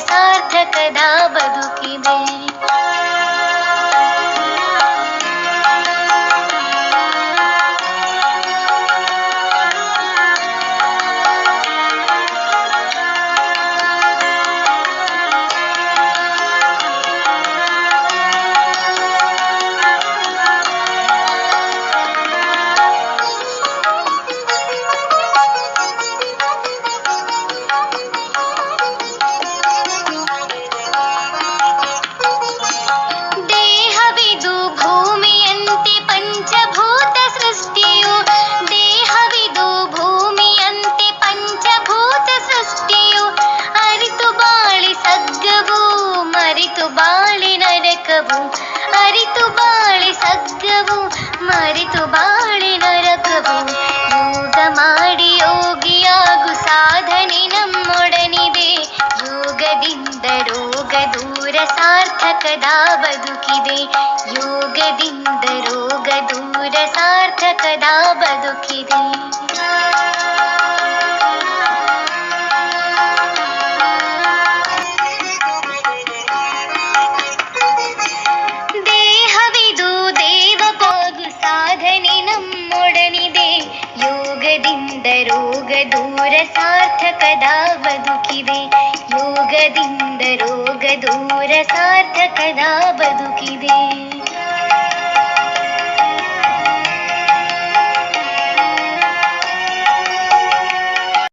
ದೂರ ಸಾರ್ಥಕದ ಬದುಕಿದೆ ದೇಹವಿದು ಮರಿತು ಬಾಳಿ ನರಕವು, ಅರಿತು ಬಾಳಿ ಸಗ್ಗವು ಮರಿತು ಬಾಳಿ ನರಕವು. ಯೋಗ ಮಾಡಿ ಯೋಗಿಯಾಗು ಸಾಧನೆ ನಮ್ಮೊಡನಿದೆ. ಯೋಗದಿಂದ ರೋಗ ದೂರ ಸಾರ್ಥಕದ ಬದುಕಿದೆ. ಯೋಗದಿಂದ ರೋಗ ದೂರ ಸಾರ್ಥಕದ ಬದುಕಿದೆ. ರೋಗ ದೂರ ಸಾರ್ಥಕದ ಬದುಕಿದೆ ಯೋಗದಿಂದ ರೋಗ ದೂರ ಸಾರ್ಥಕದ ಬದುಕಿದೆ